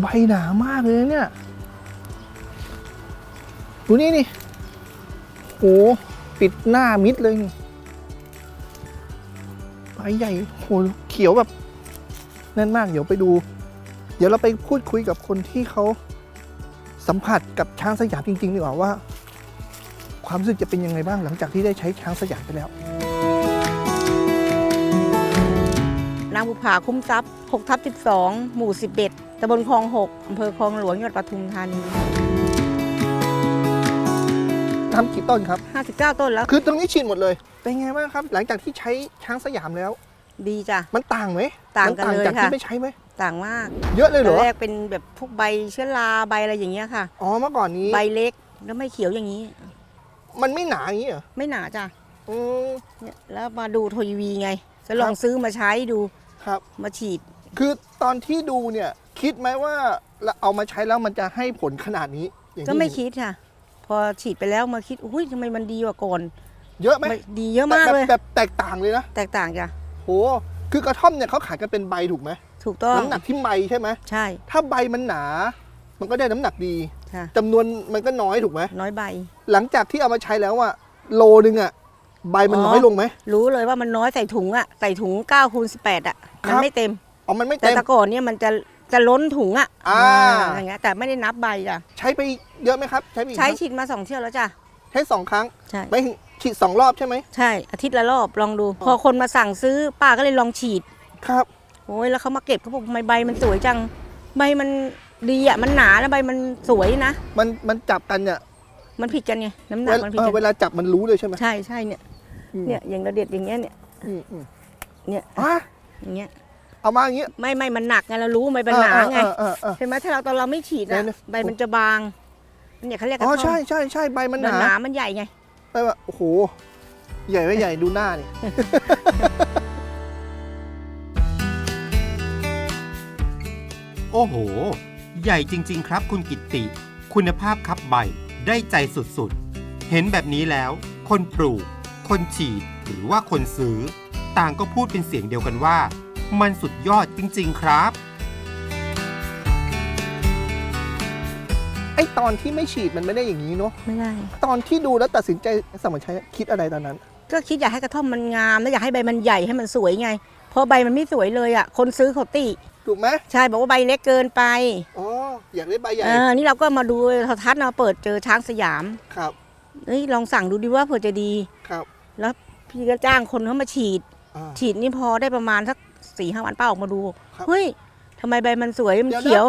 ใบหนามากเลยเนี่ย ดูนี่นี่โหปิดหน้ามิดเลยใบใหญ่โหเขียวแบบแน่นมาก เดี๋ยวไปดู เดี๋ยวเราไปพูดคุยกับคนที่เขาสัมผัสกับช้างสยามจริงๆดีกว่าว่า ความรู้สึกจะเป็นยังไงบ้างหลังจากที่ได้ใช้ช้างสยามไปแล้วางบุภาคุ้มทรัพย์6ทับ12 หมู่ 11ตำบลคลอง 6อำเภอคลองหลวงจังหวัดปทุมธานีทำกี่ต้นครับ 59 ต้นแล้ว คือตรงนี้ฉีดหมดเลย เป็นไงบ้างครับ หลังจากที่ใช้ช้างสยามแล้ว ดีจ้ะ มันต่างไหมต่างมักันต่างเลยจากค่ะที่ไม่ใช้ไหม ต่างมาก เยอะเลยเหรตออนแรกเป็นแบบพวกใบเชื้อราใบอะไรอย่างเงี้ยค่ะ อ๋อ เมื่อก่อนนี้ ใบเล็กแล้วไม่เขียวอย่างนี้ มันไม่หนาอย่างนี้เหรอไม่หนาจ้ะอืม เนี่ยแล้วมาดูโทยวีไงจะลองซื้อมาใช้ดู ครับ มาฉีด คือตอนที่ดูเนี่ยคิดไหมว่าเราเอามาใช้แล้วมันจะให้ผลขนาดนี้อย่างที่ก็ไม่คิดค่ะ พอฉีดไปแล้วมาคิดอุ้ยทำไมมันดีกว่าก่อนเยอะไหมไม่ดีเยอะมากแบบเลยแบบแตกต่างเลยนะแตกต่างจ้ะโหคือกระท่อมเนี่ยเขาขายกันเป็นใบถูกไหมถูกต้องน้ำหนักที่ใบใช่ไหมใช่ ถ้าใบมันหนา มันก็ได้น้ำหนักดีค่ะจำนวนมันก็น้อยถูกไหมน้อยใบ หลังจากที่เอามาใช้แล้วอะโลนึงอะ ใบมันอ๋อน้อยลงไหม รู้เลยว่ามันน้อยใส่ถุงอะใส่ถุง9คูณ18อะครัมันบไม่เต็มอ๋อมันไม่แต่เต็มแตะก่อนเนี่ยมันจะจะล้นถุงอะอ่า อย่างเงี้ยแต่ไม่ได้นับใบจ้ะใช้ไปเยอะไหมครับ ใช้ไปอีกใช้ครั้งฉีดมาสองเที่ยวแล้วจ้ะใช้สองครั้งใช่ ไม่ถึงฉีดสองรอบใช่ไหม ใช่ อาทิตย์ละรอบลองดู พอคนมาสั่งซื้อป้าก็เลยลองฉีด ครับ โอ้ยแล้วเขามาเก็บเขาบอกทำไมใบมันสวยจัง ใบมันดีอะมันหนาแล้วใบมันสวยนะ มันมันจับกันเนี่ย มันผิดกันไงน้ำหนัเวกลามันผิดเออกัเวนลาจับมันรู้เลยใช่ไหมใช่ใช่เนี่ยอืมเนี่ยอย่างเราเด็ดอย่างเงี้ยเนี่ยอืมอืมเนี่ยอะอย่างเงี้ยเอามาอย่างงี้ไม่ไม่มันหนักไงเรารู้ใบมันหนาไงเออเออเออเออใช่ไหมถ้าเราตอนเราไม่ฉีดอะเนี่ยใบมันจะบางเนี่ยเขาเรียกกระอ๋อท่อมใช่ใช่ใช่ใบมันหแล้วนาหนามันใหญ่ไงไปว่าโอ้โห ใหญ่ไม่ใหญ่ดูหน้านี่โอ้โห ใหญ่จริง ๆ ครับ คุณกิตติ คุณภาพครับใบ ได้ใจสุดๆ เห็นแบบนี้แล้ว คนปลูก คนฉีด หรือว่าคนซื้อ ต่างก็พูดเป็นเสียงเดียวกันว่า มันสุดยอดจริง ๆ ครับ ไอตอนที่ไม่ฉีดมันไม่ได้อย่างนี้เนาะ ไม่ได้ ตอนที่ดูแล้วตัดสินใจสมัครใช้คิดอะไรตอนนั้น ก็คิดอยากให้กระท่อมมันงามแล้วอยากให้ใบมันใหญ่ให้มันสวยไง เพราะใบมันไม่สวยเลยอะ คนซื้อเขาติ ถูกไหมใช่บอกว่าใบเล็กเกินไป อ๋อ อยากได้ใบใหญ่เออนี่เราก็มาดูโทรทัศน์มาเปิดเจอช้างสยามครับเฮ้ยลองสั่งดูดีว่าเผื่อจะดีครับ แล้วพี่ก็จ้างคนเขามาฉีด อ่า ฉีดนี่พอได้ประมาณสักสี่ห้าวันป้าออกมาดูครับเฮ้ยทำไมใบมันสวยมันเดี๋ยวนะ เขียว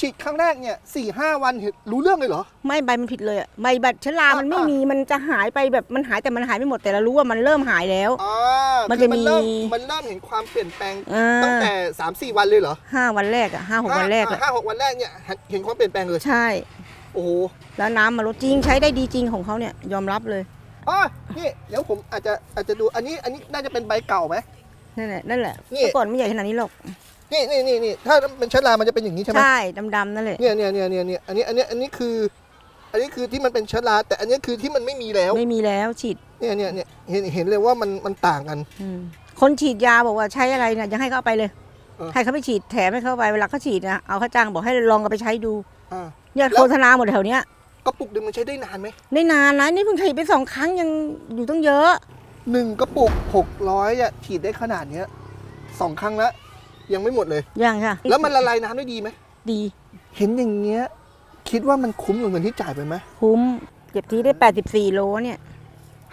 ฉีดครั้งแรกเนี่ยสี่ห้าวันเห็นรู้เรื่องเลยเหรอ ไม่ใบมันผิดเลยอะใบบัตรชราอะมันไม่อะมีมันจะหายไปแบบมันหายแต่มันหายไม่หมดแต่เรารู้ว่ามันเริ่มหายแล้วอ๋อ มันคือจะมีเริ่มมันเริ่มเห็นความเปลี่ยนแปลงอ่า ตั้งแต่สามสี่วันเลยเหรอห้าวันแรกอะห้าหกวันแรกอะห้าหกวันแรกเนี่ยเห็นความเปลี่ยนแปลงเลยใช่ โอ้โหแล้วน้ำมาลดจริงใช้ได้ดีจริงของเขาเนี่ยยอมรับเลยอ๋อนี่เดี๋ยวผมอาจจะอาจจะดูอันนี้อันนี้น่าจะเป็นใบเก่าไหม นั่นแหละนั่นแหละนี่ เมื่อก่อนไม่ใหญ่ขนาดนี้หรอกนี่นี่นี่นี่ถ้าเป็นเชื้อรามันจะเป็นอย่างนี้ใช่ไหมใช่ดำๆนั่นแหละเนี่ยเนี่ยเนี่ยเนี่ยเนี่ยอันนี้อันนี้อันนี้คือ อันนี้คือที่มันเป็นเชื้อราแต่อันนี้คือที่มันไม่มีแล้ว ไม่มีแล้วฉีดเนี่ยเนี่ยเนี่ยเห็นเห็นเลยว่ามันมันต่างกันอืมคนฉีดยาบอกว่าใช้อะไรเนี่ยยังให้เขาเอาไปเลยเออให้เขาไปฉีดแถมให้เขาไปเวลาเขาฉีดนะเอาเขาจ้างบอกให้ลองเอาไปใช้ดูอ่าเนี่ยแล้วโฆษณาหมดแถวเนี้ยกระปุกหนึ่งมันใช้ได้นานไหมได้นานนะนี่เพิ่งฉีดไปสองครั้งยังอยู่ตั้งเยอะหนึ่งกระปุกหกร้อยอะฉีดได้ขนาดเนี้ยสองครั้งแล้วยังไม่หมดเลยยังค่ะแล้วมันละลายน้ำได้ดีไหมดี เห็นอย่างเงี้ย คิดว่ามันคุ้มกับเงินที่จ่ายไปไหม คุ้ม เก็บทีได้ 84 โลเนี่ย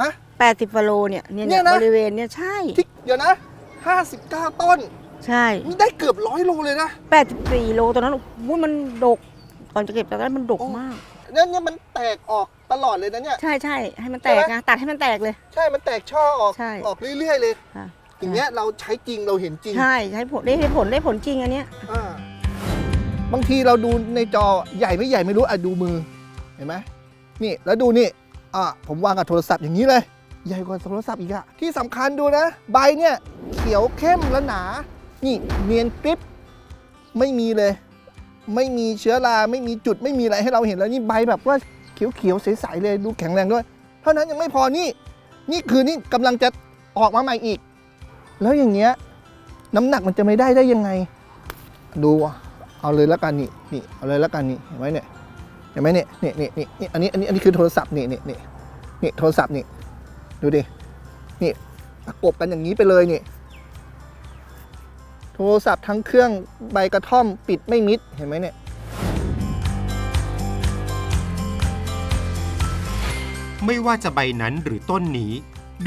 ฮะ 80กว่าโลเนี่ยเนี่ยเนี่ยนะ บริเวณเนี่ยใช่ ที่เดี๋ยวนะห้าสิบเก้าต้นใช่ นี่ได้เกือบร้อยโลเลยนะ 84 โลตอนนั้นโอ้โหมันดกก่อนจะเก็บตอนนั้นมันดกโอ้ มาก เนี่ยเนี่ยมันแตกออกตลอดเลยนะเนี่ย ใช่ใช่ให้มันแตใช่กไหม นะตัดให้มันแตกเลย ใช่ มันแตกช่อออกใช่ ออกเรื่อยๆเลย ค่ะอย่างเงี้ยเราใช้จริงเราเห็นจริงใช่ใช้ผลได้ผลได้ผลจริงอันเนี้ย อ่า บางทีเราดูในจอใหญ่ไม่ใหญ่ไม่รู้อะดูมือเห็นไหมนี่แล้วดูนี่อะผมวางกับโทรศัพท์อย่างนี้เลย ใหญ่กว่าโทรศัพท์อีกอะที่สำคัญดูนะ ใบเนี่ยเขียวเข้มและหนา นี่เนียนกริบไม่มีเลย ไม่มีเชื้อราไม่มีจุดไม่มีอะไรให้เราเห็นแล้วนี่ใบแบบว่าเขียวๆใสๆเลยดูแข็งแรงด้วย เท่านั้นยังไม่พอนี่ นี่คือนี่กำลังจะออกมาใหม่อีก แล้วอย่างเงี้ยน้ำหนักมันจะไม่ได้ได้ยังไง ดูอะ เอาเลยแล้วกันนี่นี่เอาเลยแล้วกันนี่เห็นไหมเนี่ยเห็นไหมเนี่ยนี่นี่นี่นี่อันนี้อันนี้อันนี้คือโทรศัพท์นี่นี่นี่นี่โทรศัพท์นี่ดูดินี่ประกบกันอย่างนี้ไปเลยนี่โทรศัพท์ทั้งเครื่องใบกระท่อมปิดไม่มิดเห็นไหมเนี่ยไม่ว่าจะใบนั้นหรือต้นนี้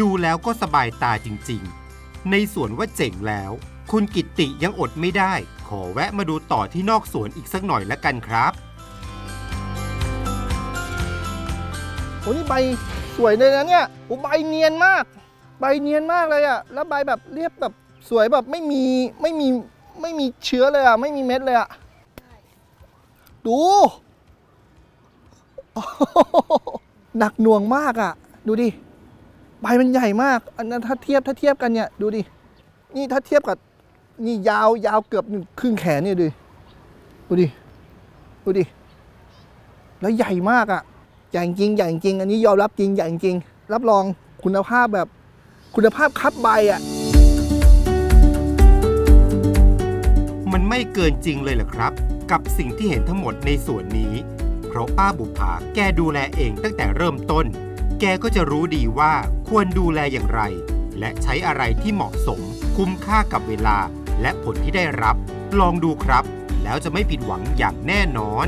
ดูแล้วก็สบายตาจริงๆ ในสวนว่าเจ๋งแล้ว คุณกิตติยังอดไม่ได้ ขอแวะมาดูต่อที่นอกสวนอีกสักหน่อยละกันครับโอ้นี่ใบสวยเลยนะเนี่ยโอ้ใบเนียนมาก ใบเนียนมากเลยอะแล้วใบแบบเรียบแบบสวยแบบไม่มีไม่มีไม่มีเชื้อเลยอะไม่มีเม็ดเลยอะดูหหนักหน่วงมากอะดูดิใบมันใหญ่มาก อันนั้นถ้าเทียบถ้าเทียบกันเนี่ย ดูดิ นี่ถ้าเทียบกับ นี่ยาวยาวเกือบครึ่งแขนเนี่ยดูดูดิดูดิแล้วใหญ่มากอะใหญ่จริงใหญ่จริง อันนี้ยอมรับจริงใหญ่จริง รับรองคุณภาพแบบคุณภาพคัดใบอะมันไม่เกินจริงเลยเหรอครับ กับสิ่งที่เห็นทั้งหมดในสวนนี้ เพราะป้าบุภาแกดูแลเองตั้งแต่เริ่มต้น แกก็จะรู้ดีว่าควรดูแลอย่างไร และใช้อะไรที่เหมาะสมคุ้มค่ากับเวลา และผลที่ได้รับ ลองดูครับ แล้วจะไม่ผิดหวังอย่างแน่นอน